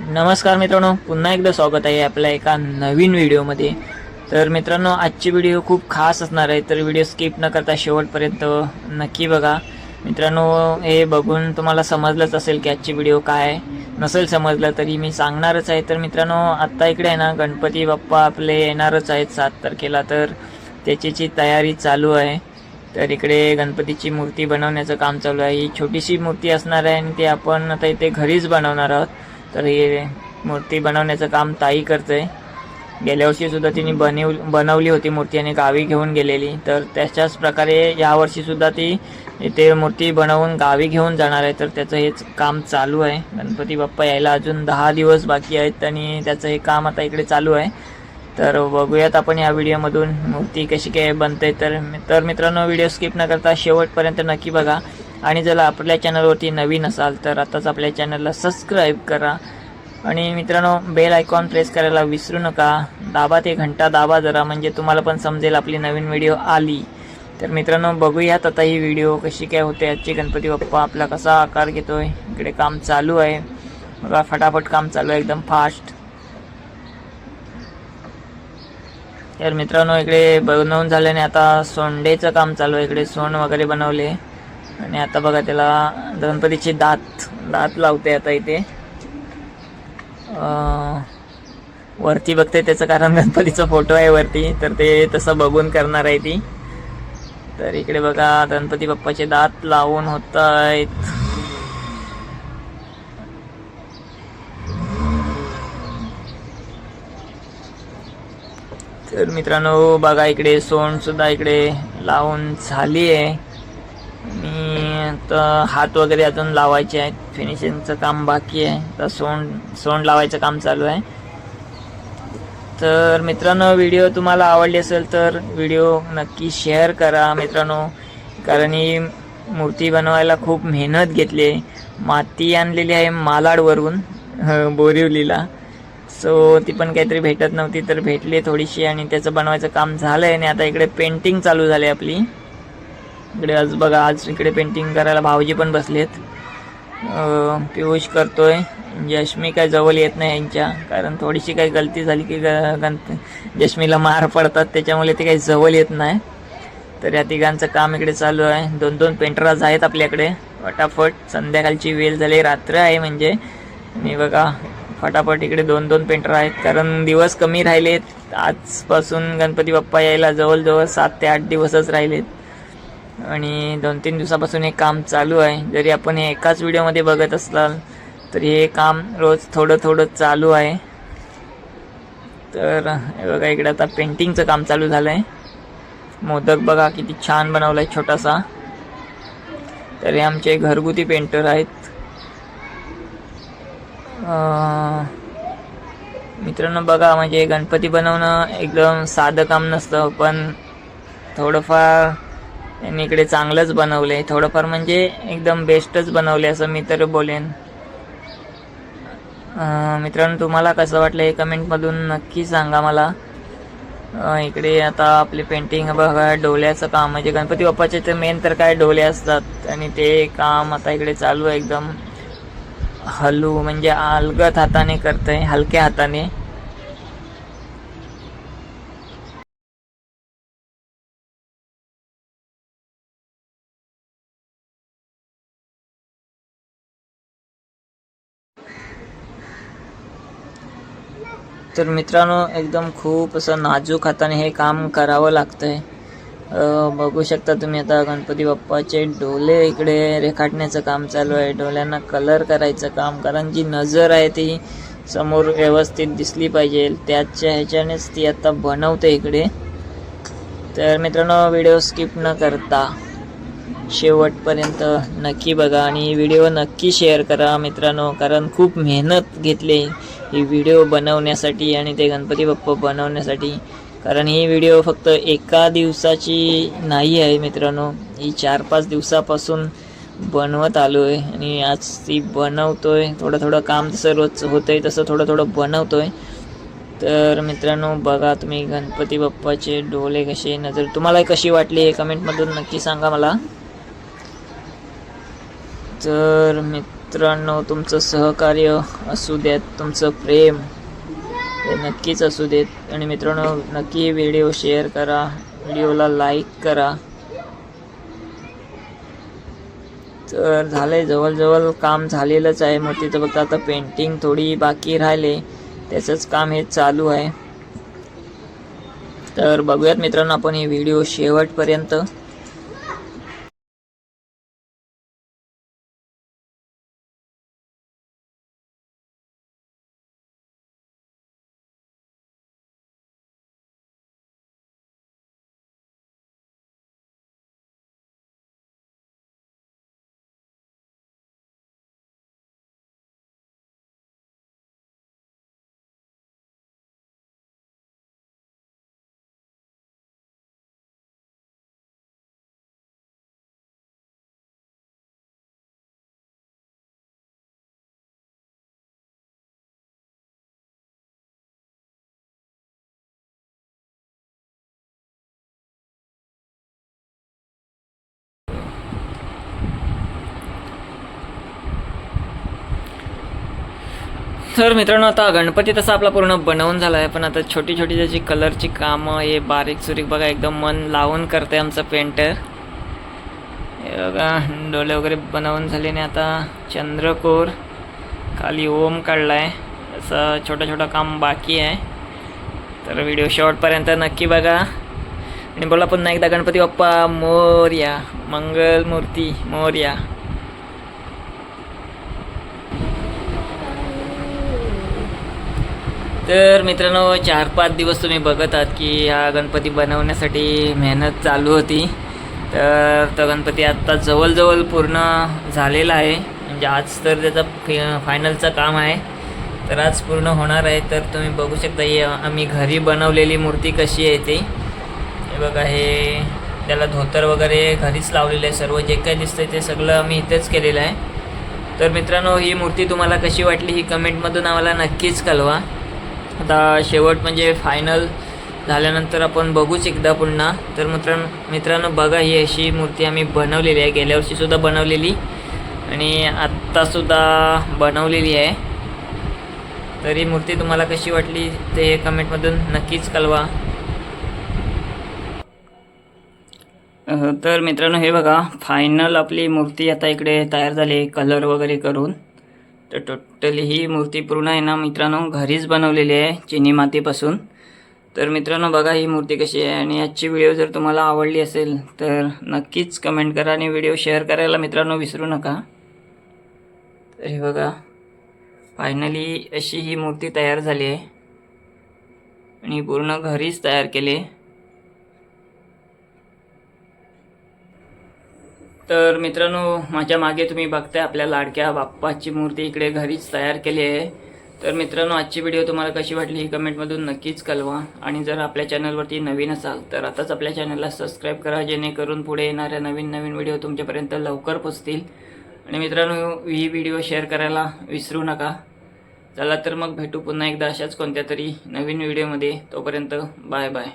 नमस्कार मित्रांनो पुन्हा एकदा स्वागत आहे आपल्या एका नवीन व्हिडिओमध्ये. तर मित्रांनो आजची व्हिडिओ खूप खास असणार आहे तर व्हिडिओ स्किप न करता शेवटपर्यंत नक्की बघा. मित्रांनो हे बघून तुम्हाला समजलंच असेल की आजची व्हिडिओ काय आहे. नसेल समजलं तरी मी सांगणारच आहे. तर मित्रांनो आत्ता इकडे आहे ना गणपती बाप्पा आपले येणारच आहेत सात तारखेला तर त्याची तयारी चालू आहे. तर इकडे गणपतीची मूर्ती बनवण्याचं काम चालू आहे. ही छोटीशी मूर्ती असणार आहे आणि ती आपण आता इथे घरीच बनवणार आहोत. तर हे मूर्ती बनवण्याचं काम ताई करते. गेल्या वर्षीसुद्धा तिने बनव बनवली होती मूर्ती आणि गावी घेऊन गेलेली. तर त्याच्याच प्रकारे यावर्षीसुद्धा ती इथे मूर्ती बनवून गावी घेऊन जाणार आहे. तर त्याचं हेच काम चालू आहे. गणपती बाप्पा यायला अजून दहा दिवस बाकी आहेत आणि त्याचं हे काम आता इकडे चालू आहे. तर बघूयात आपण या व्हिडिओमधून मूर्ती कशी काय बनते. तर तर मित्रांनो व्हिडिओ स्किप न करता शेवटपर्यंत नक्की बघा. आणि जर आपल्या चॅनलवरती नवीन असाल तर आताच आपल्या चॅनलला सबस्क्राईब करा. आणि मित्रांनो बेल आयकॉन प्रेस करायला विसरू नका. दाबा ते घंटा दाबा जरा म्हणजे तुम्हाला पण समजेल आपली नवीन व्हिडिओ आली. तर मित्रांनो बघूयात आता ही व्हिडिओ कशी काय होते. आजची गणपती बाप्पा आपला कसा आकार घेतोय. इकडे काम चालू आहे. बघा फटाफट काम चालू आहे एकदम फास्ट. तर मित्रांनो इकडे बनवून झाल्याने आता सोंडेचं काम चालू आहे. इकडे सोंड वगैरे बनवले. आणि आता बघा त्याला गणपतीचे दात दात लावते आता इथे. वरती बघते त्याचं कारण गणपतीचा फोटो आहे वरती तर ते तसं बघून करणार आहे ती. तर इकडे बघा गणपती बाप्पाचे दात लावून होत आहेत तर मित्रांनो बघा इकडे सोंड सुद्धा इकडे लावून झाली आहे आणि आता हात वगैरे अजून लावायचे आहेत. फिनिशिंगचं काम बाकी आहे. तर सोंड सोंड लावायचं काम चालू आहे. तर मित्रांनो व्हिडिओ तुम्हाला आवडली असेल तर व्हिडिओ नक्की शेअर करा मित्रांनो. कारण ही मूर्ती बनवायला खूप मेहनत घेतली आहे. माती आणलेली आहे मालाडवरून बोरिवलीला. सो ती पण काहीतरी भेटत नव्हती तर भेटली थोडीशी आणि त्याचं बनवायचं काम झालं आहे आणि आता इकडे पेंटिंग चालू झाली आपली. इकडे आज बघा आज इकडे पेंटिंग करायला भाऊजी पण बसलेत. पियुष करतोय. जश्मी काय जवळ येत नाही यांच्या कारण थोडीशी काही गलती झाली की ग- गणप जश्मीला मार पडतात त्याच्यामुळे ते काही जवळ येत नाही. तर या तिघांचं काम इकडे चालू आहे. दोन दोन पेंटराज आहेत आपल्याकडे. फटाफट संध्याकाळची वेळ झाली रात्र आहे म्हणजे. मी बघा फटाफट इकडे दोन दोन पेंटर आहेत. कारण दिवस कमी राहिलेत. आजपासून गणपती बाप्पा यायला जवळजवळ सात ते आठ दिवसच राहिलेत. आणि दोन तीन दिवसापासून हे काम चालू आहे. जरी आपण हे एकाच व्हिडिओमध्ये बघत असाल तरी हे काम रोज थोडं थोडं चालू आहे. तर हे बघा इकडे आता पेंटिंगचं काम चालू झालं आहे मोदक बघा किती छान बनवला आहे छोटासा. तर हे आमचे घरगुती पेंटर आहेत. मित्रांनो बघा म्हणजे गणपती बनवणं एकदम साधं काम नसतं पण थोडंफार त्यांनी इकडे चांगलंच बनवलं आहे थोडंफार म्हणजे एकदम बेस्टच बनवले असं मी तर बोलेन. मित्रांनो तुम्हाला कसं वाटलं हे कमेंटमधून नक्की सांगा मला. इकडे आता आपले पेंटिंग बघा डोल्याचं काम. म्हणजे गणपती बाप्पाचे तर मेन तर काय डोले असतात. आणि ते काम आता इकडे चालू आहे एकदम. हलू म्हणजे अलगत हाताने करतंय हलक्या हाताने. तर मित्रांनो एकदम खूप असं नाजूक हाताने हे काम करावं लागतं आहे बघू शकता तुम्ही आता गणपती बाप्पाचे डोले इकडे रेखाटण्याचं काम चालू आहे. डोल्यांना कलर करायचं काम कारण जी नजर आहे ती समोर व्यवस्थित दिसली पाहिजे. त्याच्या ह्याच्यानेच ती आता बनवते इकडे. तर मित्रांनो व्हिडिओ स्किप न करता शेवटपर्यंत नक्की बघा आणि व्हिडिओ नक्की शेअर करा मित्रांनो कारण खूप मेहनत घेतली. ही व्हिडिओ बनवण्यासाठी आणि ते गणपती बाप्पा बनवण्यासाठी. कारण ही व्हिडिओ फक्त एका दिवसाची नाही आहे मित्रांनो. ही चार पाच दिवसापासून बनवत आलो आहे आणि आज ती बनवतो आहे थोडं थोडं काम जसं रोज आहे तसं थोडं थोडं बनवतो आहे तर मित्रांनो बघा तुम्ही गणपती बाप्पाचे डोले कसे नजर तुम्हाला कशी वाटली हे कमेंटमधून नक्की सांगा मला. तर मित्रांनो तुमचं सहकार्य असू द्यात तुमचं प्रेम हे नक्कीच असू देत. आणि मित्रांनो नक्की व्हिडिओ शेअर करा व्हिडिओला लाईक करा. तर झालंय जवळजवळ काम झालेलंच आहे. मूर्तीचं फक्त आता पेंटिंग थोडी बाकी राहिले. त्याचंच काम हे चालू आहे. तर बघूयात मित्रांनो आपण हे व्हिडिओ शेवटपर्यंत. तर मित्रांनो आता गणपती तसा आपला पूर्ण बनवून झाला आहे पण आता छोटी छोटी त्याची कलरची कामं हे बारीक सुरीक बघा एकदम मन लावून करते आमचं पेंटर हे बघा डोळे वगैरे बनवून झाले आणि आता. चंद्रकोर खाली ओम काढला आहे असं छोटं छोटं काम बाकी आहे. तर व्हिडिओ शॉर्टपर्यंत नक्की बघा. आणि बोला पुन्हा एकदा गणपती बाप्पा मोर्या मंगल मूर्ती मोर्या. तर मित्रांनो चार पाच दिवस तुम्ही बघत आहात की हा गणपती बनवण्यासाठी मेहनत चालू होती. तर तो गणपती आत्ता जवळजवळ पूर्ण झालेला आहे. म्हणजे आज तर त्याचा फि फायनलचं काम आहे. तर आज पूर्ण होणार आहे. तर तुम्ही बघू शकता ही आम्ही घरी बनवलेली मूर्ती कशी आहे ती. हे बघा हे त्याला धोतर वगैरे घरीच लावलेलं आहे. सर्व जे काही दिसतंय ते सगळं आम्ही इथेच केलेलं आहे. तर मित्रांनो ही मूर्ती तुम्हाला कशी वाटली ही कमेंटमधून आम्हाला नक्कीच कळवा. आता शेवट म्हणजे फायनल झाल्यानंतर आपण बघूच एकदा पुन्हा. तर मित्रां मित्रांनो बघा ही अशी मूर्ती आम्ही बनवलेली आहे. गेल्या वर्षीसुद्धा बनवलेली. आणि आत्तासुद्धा बनवलेली आहे. तर ही मूर्ती तुम्हाला कशी वाटली ते कमेंटमधून नक्कीच कळवा. तर मित्रांनो हे बघा फायनल आपली मूर्ती आता इकडे तयार झाली कलर वगैरे करून. तर टोटली ही मूर्ती पूर्ण आहे ना मित्रांनो घरीच बनवलेली आहे चिनी मातीपासून. तर मित्रांनो बघा ही मूर्ती कशी आहे आणि आजची व्हिडिओ जर तुम्हाला आवडली असेल तर नक्कीच कमेंट करा आणि व्हिडिओ शेअर करायला मित्रांनो विसरू नका. तर हे बघा फायनली अशी ही मूर्ती तयार झाली आहे. आणि पूर्ण घरीच तयार केली आहे. तर मित्रांनो माझ्या मागे तुम्ही बघताय आपल्या लाडक्या बाप्पाची मूर्ती इकडे घरीच तयार केली आहे. तर मित्रांनो आजची व्हिडिओ तुम्हाला कशी वाटली ही कमेंटमधून नक्कीच कळवा. आणि जर आपल्या चॅनलवरती नवीन असाल तर आताच आपल्या चॅनलला सबस्क्राईब करा जेणेकरून पुढे येणाऱ्या नवीन नवीन व्हिडिओ तुमच्यापर्यंत लवकर पोचतील आणि मित्रांनो ही व्हिडिओ शेअर करायला विसरू नका. चला तर मग भेटू पुन्हा एकदा अशाच कोणत्या तरी नवीन व्हिडिओमध्ये तोपर्यंत बाय बाय